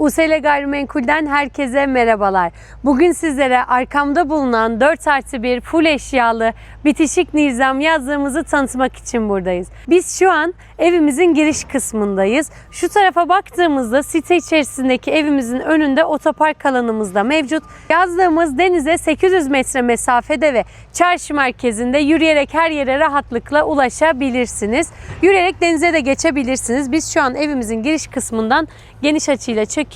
Usele Gayrimenkul'den herkese merhabalar. Bugün sizlere arkamda bulunan 4 artı 1 full eşyalı bitişik nizam yazlığımızı tanıtmak için buradayız. Biz şu an evimizin giriş kısmındayız. Şu tarafa baktığımızda site içerisindeki evimizin önünde otopark alanımız da mevcut. Yazlığımız denize 800 metre mesafede ve çarşı merkezinde yürüyerek her yere rahatlıkla ulaşabilirsiniz. Yürüyerek denize de geçebilirsiniz. Biz şu an evimizin giriş kısmından geniş açıyla çekiyoruz.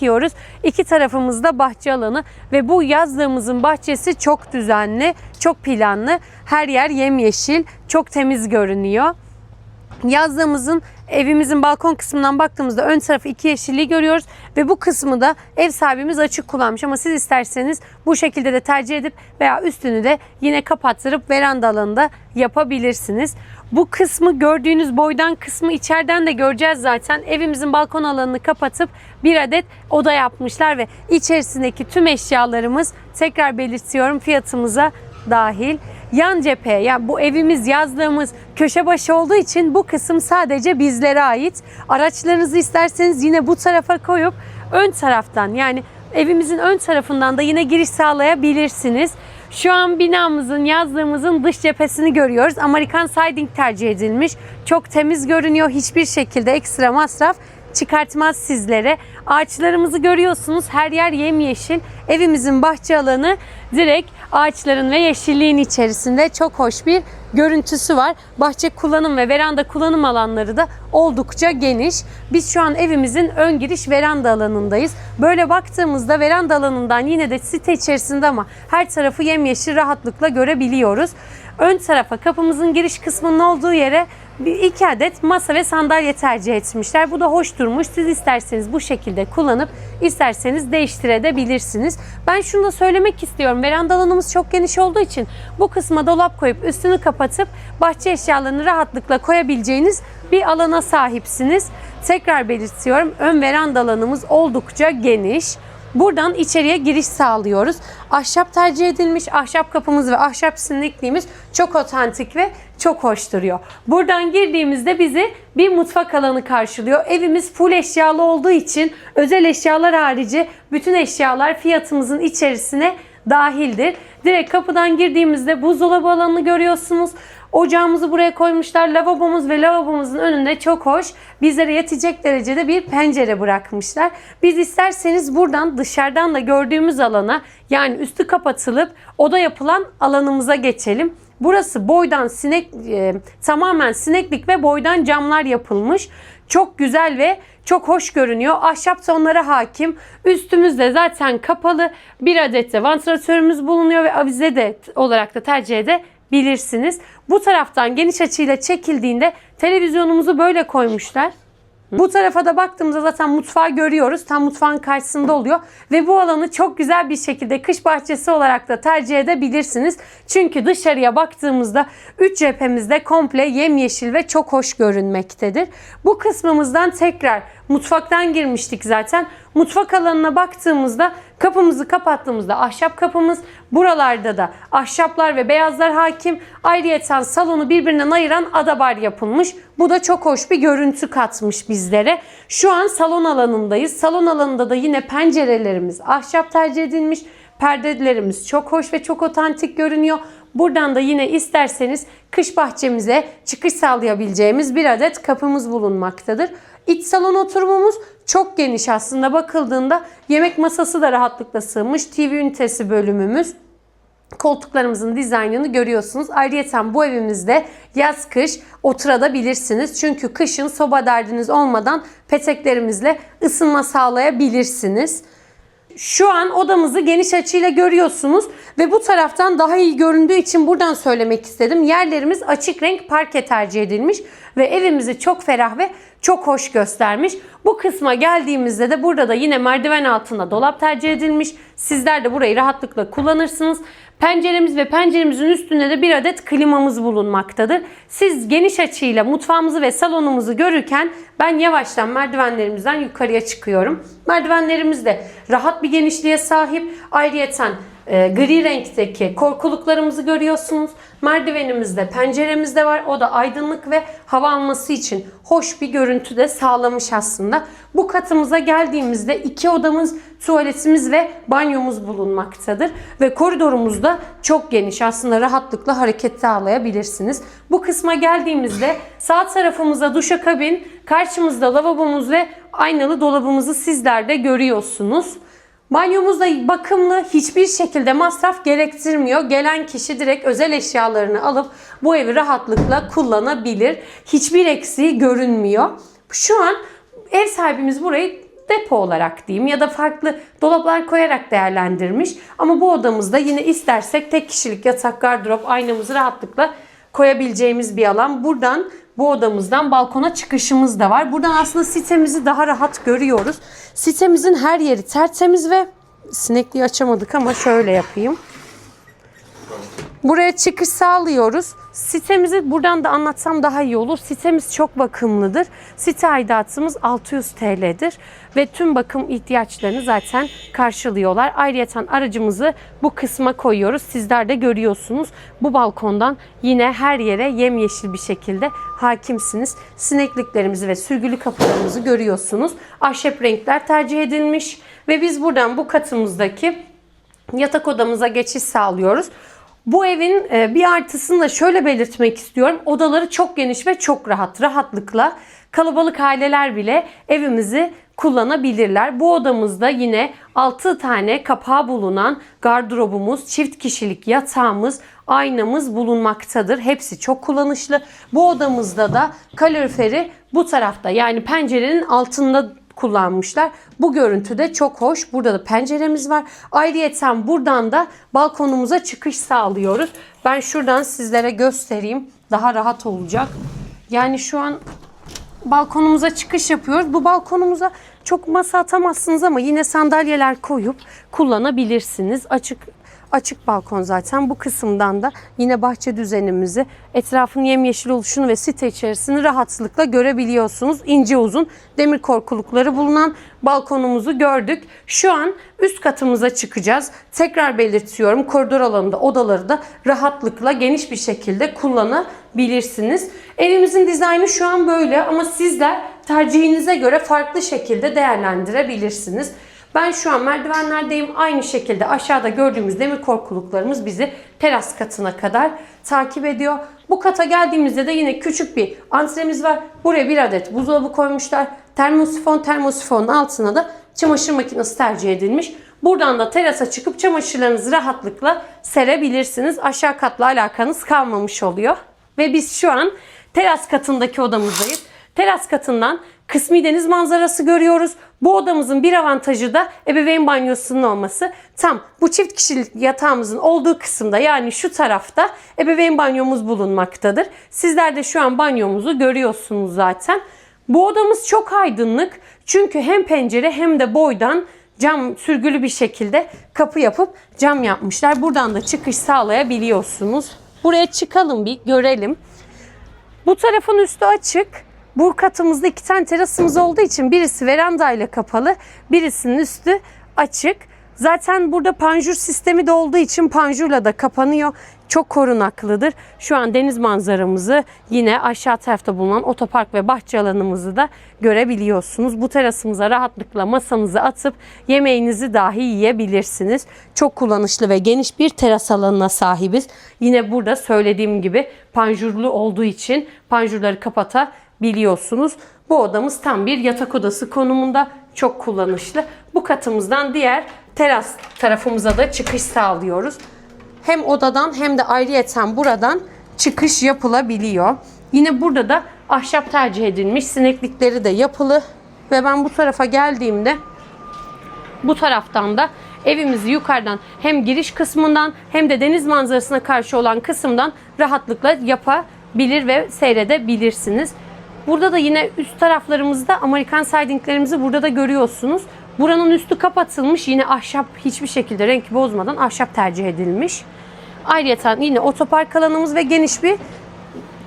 İki tarafımızda bahçe alanı ve bu yazlığımızın bahçesi çok düzenli, çok planlı. Her yer yemyeşil, çok temiz görünüyor. Yazlığımızın evimizin balkon kısmından baktığımızda ön tarafı iki yeşilliği görüyoruz ve bu kısmı da ev sahibimiz açık kullanmış ama siz isterseniz bu şekilde de tercih edip veya üstünü de yine kapattırıp veranda alanında yapabilirsiniz. Bu kısmı gördüğünüz boydan kısmı içeriden de göreceğiz zaten. Evimizin balkon alanını kapatıp bir adet oda yapmışlar ve içerisindeki tüm eşyalarımız tekrar belirtiyorum fiyatımıza dahil. Yan cephe yani bu evimiz yazdığımız köşe başı olduğu için bu kısım sadece bizlere ait. Araçlarınızı isterseniz yine bu tarafa koyup ön taraftan yani evimizin ön tarafından da yine giriş sağlayabilirsiniz. Şu an binamızın, yazdığımızın dış cephesini görüyoruz. Amerikan siding tercih edilmiş. Çok temiz görünüyor. Hiçbir şekilde ekstra masraf çıkartmaz sizlere. Ağaçlarımızı görüyorsunuz. Her yer yemyeşil. Evimizin bahçe alanı direkt ağaçların ve yeşilliğin içerisinde çok hoş bir görüntüsü var. Bahçe kullanım ve veranda kullanım alanları da oldukça geniş. Biz şu an evimizin ön giriş veranda alanındayız. Böyle baktığımızda veranda alanından yine de site içerisinde ama her tarafı yemyeşil rahatlıkla görebiliyoruz. Ön tarafa kapımızın giriş kısmının olduğu yere bir iki adet masa ve sandalye tercih etmişler. Bu da hoş durmuş. Siz isterseniz bu şekilde kullanıp isterseniz değiştirebilirsiniz. Ben şunu da söylemek istiyorum. Veranda alanımız çok geniş olduğu için bu kısma dolap koyup üstünü kapatıp bahçe eşyalarını rahatlıkla koyabileceğiniz bir alana sahipsiniz. Tekrar belirtiyorum. Ön veranda alanımız oldukça geniş. Buradan içeriye giriş sağlıyoruz. Ahşap tercih edilmiş. Ahşap kapımız ve ahşap sinekliğimiz çok otantik ve çok hoş duruyor. Buradan girdiğimizde bizi bir mutfak alanı karşılıyor. Evimiz full eşyalı olduğu için özel eşyalar harici bütün eşyalar fiyatımızın içerisine dahildir. Direkt kapıdan girdiğimizde buzdolabı alanını görüyorsunuz. Ocağımızı buraya koymuşlar. Lavabomuz ve lavabomuzun önünde çok hoş bizlere yetecek derecede bir pencere bırakmışlar. Biz isterseniz buradan dışarıdan da gördüğümüz alana yani üstü kapatılıp oda yapılan alanımıza geçelim. Burası boydan sinek e, tamamen sineklik ve boydan camlar yapılmış. Çok güzel ve çok hoş görünüyor. Ahşap tonlara hakim. Üstümüzde zaten kapalı. Bir adet de vantilatörümüz bulunuyor ve avize de olarak da tercih edebilirsiniz. Bu taraftan geniş açıyla çekildiğinde televizyonumuzu böyle koymuşlar. Bu tarafa da baktığımızda zaten mutfağı görüyoruz. Tam mutfağın karşısında oluyor. Ve bu alanı çok güzel bir şekilde kış bahçesi olarak da tercih edebilirsiniz. Çünkü dışarıya baktığımızda üç cephemizde komple yemyeşil ve çok hoş görünmektedir. Bu kısmımızdan tekrar mutfaktan girmiştik zaten. Mutfak alanına baktığımızda kapımızı kapattığımızda ahşap kapımız buralarda da ahşaplar ve beyazlar hakim. Ayrıyeten salonu birbirinden ayıran adabar yapılmış. Bu da çok hoş bir görüntü katmış bizlere. Şu an salon alanındayız. Salon alanında da yine pencerelerimiz ahşap tercih edilmiş. Perdelerimiz çok hoş ve çok otantik görünüyor. Buradan da yine isterseniz kış bahçemize çıkış sağlayabileceğimiz bir adet kapımız bulunmaktadır. İç salon oturumumuz çok geniş aslında bakıldığında yemek masası da rahatlıkla sığmış. TV ünitesi bölümümüz. Koltuklarımızın dizaynını görüyorsunuz. Ayrıca bu evimizde yaz kış oturabilirsiniz. Çünkü kışın soba derdiniz olmadan peteklerimizle ısınma sağlayabilirsiniz. Şu an odamızı geniş açıyla görüyorsunuz ve bu taraftan daha iyi göründüğü için buradan söylemek istedim. Yerlerimiz açık renk parke tercih edilmiş ve evimizi çok ferah ve çok hoş göstermiş. Bu kısma geldiğimizde de burada da yine merdiven altında dolap tercih edilmiş. Sizler de burayı rahatlıkla kullanırsınız. Penceremiz ve penceremizin üstünde de bir adet klimamız bulunmaktadır. Siz geniş açıyla mutfağımızı ve salonumuzu görürken ben yavaştan merdivenlerimizden yukarıya çıkıyorum. Merdivenlerimiz de rahat bir genişliğe sahip. Ayrıyeten e, gri renkteki korkuluklarımızı görüyorsunuz. Merdivenimizde, penceremizde var. O da aydınlık ve hava alması için hoş bir görüntü de sağlamış aslında. Bu katımıza geldiğimizde iki odamız, tuvaletimiz ve banyomuz bulunmaktadır. Ve koridorumuz da çok geniş. Aslında rahatlıkla hareket sağlayabilirsiniz. Bu kısma geldiğimizde sağ tarafımızda duşakabin, karşımızda lavabomuz ve aynalı dolabımızı sizler de görüyorsunuz. Banyomuz da bakımlı, hiçbir şekilde masraf gerektirmiyor. Gelen kişi direkt özel eşyalarını alıp bu evi rahatlıkla kullanabilir. Hiçbir eksiği görünmüyor. Şu an ev sahibimiz burayı depo olarak diyeyim ya da farklı dolaplar koyarak değerlendirmiş. Ama bu odamızda yine istersek tek kişilik yatak, gardırop, aynamızı rahatlıkla koyabileceğimiz bir alan. Buradan bu odamızdan balkona çıkışımız da var. Buradan aslında sitemizi daha rahat görüyoruz. Sitemizin her yeri tertemiz ve sinekliği açamadık ama şöyle yapayım. Buraya çıkış sağlıyoruz. Sitemizi buradan da anlatsam daha iyi olur. Sitemiz çok bakımlıdır. Site aidatımız 600 TL'dir ve tüm bakım ihtiyaçlarını zaten karşılıyorlar. Ayrıca aracımızı bu kısma koyuyoruz. Sizler de görüyorsunuz. Bu balkondan yine her yere yemyeşil bir şekilde hakimsiniz. Sinekliklerimizi ve sürgülü kapılarımızı görüyorsunuz. Ahşap renkler tercih edilmiş ve biz buradan bu katımızdaki yatak odamıza geçiş sağlıyoruz. Bu evin e, bir artısını da şöyle belirtmek istiyorum. Odaları çok geniş ve çok rahat. Rahatlıkla kalabalık aileler bile evimizi kullanabilirler. Bu odamızda yine 6 tane kapağı bulunan gardırobumuz, çift kişilik yatağımız, aynamız bulunmaktadır. Hepsi çok kullanışlı. Bu odamızda da kaloriferi bu tarafta yani pencerenin altında kullanmışlar. Bu görüntü de çok hoş. Burada da penceremiz var. Ayrıyeten buradan da balkonumuza çıkış sağlıyoruz. Ben şuradan sizlere göstereyim. Daha rahat olacak. Yani şu an balkonumuza çıkış yapıyoruz. Bu balkonumuza çok masa atamazsınız ama yine sandalyeler koyup kullanabilirsiniz. Açık açık balkon zaten. Bu kısımdan da yine bahçe düzenimizi, etrafın yemyeşil oluşunu ve site içerisini rahatlıkla görebiliyorsunuz. İnce uzun demir korkulukları bulunan balkonumuzu gördük. Şu an üst katımıza çıkacağız. Tekrar belirtiyorum koridor alanında odaları da rahatlıkla geniş bir şekilde kullanabilirsiniz. Evimizin dizaynı şu an böyle ama sizler tercihinize göre farklı şekilde değerlendirebilirsiniz. Ben şu an merdivenlerdeyim. Aynı şekilde aşağıda gördüğümüz demir korkuluklarımız bizi teras katına kadar takip ediyor. Bu kata geldiğimizde de yine küçük bir antremiz var. Buraya bir adet buzdolabı koymuşlar. Termosifon, termosifonun altına da çamaşır makinesi tercih edilmiş. Buradan da terasa çıkıp çamaşırlarınızı rahatlıkla serebilirsiniz. Aşağı katla alakanız kalmamış oluyor. Ve biz şu an teras katındaki odamızdayız. Teras katından kısmi deniz manzarası görüyoruz. Bu odamızın bir avantajı da ebeveyn banyosunun olması. Tam bu çift kişilik yatağımızın olduğu kısımda yani şu tarafta ebeveyn banyomuz bulunmaktadır. Sizler de şu an banyomuzu görüyorsunuz zaten. Bu odamız çok aydınlık. Çünkü hem pencere hem de boydan cam sürgülü bir şekilde kapı yapıp cam yapmışlar. Buradan da çıkış sağlayabiliyorsunuz. Buraya çıkalım bir görelim. Bu tarafın üstü açık. Bu katımızda iki tane terasımız olduğu için birisi verandayla kapalı, birisinin üstü açık. Zaten burada panjur sistemi de olduğu için panjurla da kapanıyor. Çok korunaklıdır. Şu an deniz manzaramızı yine aşağı tarafta bulunan otopark ve bahçe alanımızı da görebiliyorsunuz. Bu terasımıza rahatlıkla masanızı atıp yemeğinizi dahi yiyebilirsiniz. Çok kullanışlı ve geniş bir teras alanına sahibiz. Yine burada söylediğim gibi panjurlu olduğu için panjurları kapatabiliyorsunuz. Bu odamız tam bir yatak odası konumunda çok kullanışlı. Bu katımızdan diğer teras tarafımıza da çıkış sağlıyoruz. Hem odadan hem de ayrıyeten buradan çıkış yapılabiliyor. Yine burada da ahşap tercih edilmiş. Sineklikleri de yapılı. Ve ben bu tarafa geldiğimde bu taraftan da evimizi yukarıdan hem giriş kısmından hem de deniz manzarasına karşı olan kısımdan rahatlıkla yapabilir ve seyredebilirsiniz. Burada da yine üst taraflarımızda Amerikan sidinglerimizi burada da görüyorsunuz. Buranın üstü kapatılmış. Yine ahşap hiçbir şekilde renk bozmadan ahşap tercih edilmiş. Ayrıca yine otopark alanımız ve geniş bir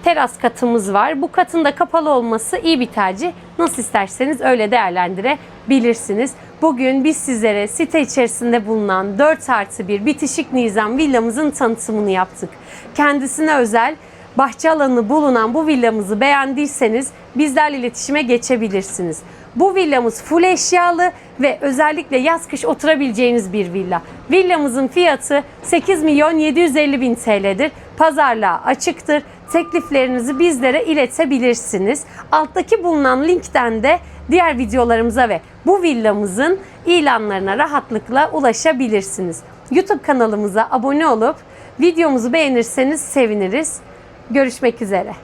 teras katımız var. Bu katın da kapalı olması iyi bir tercih. Nasıl isterseniz öyle değerlendirebilirsiniz. Bugün biz sizlere site içerisinde bulunan 4 artı 1 bitişik nizam villamızın tanıtımını yaptık. Kendisine özel bahçe alanı bulunan bu villamızı beğendiyseniz bizlerle iletişime geçebilirsiniz. Bu villamız full eşyalı ve özellikle yaz kış oturabileceğiniz bir villa. Villamızın fiyatı 8 milyon 750 bin TL'dir. Pazarlığa açıktır. Tekliflerinizi bizlere iletebilirsiniz. Alttaki bulunan linkten de diğer videolarımıza ve bu villamızın ilanlarına rahatlıkla ulaşabilirsiniz. YouTube kanalımıza abone olup videomuzu beğenirseniz seviniriz. Görüşmek üzere.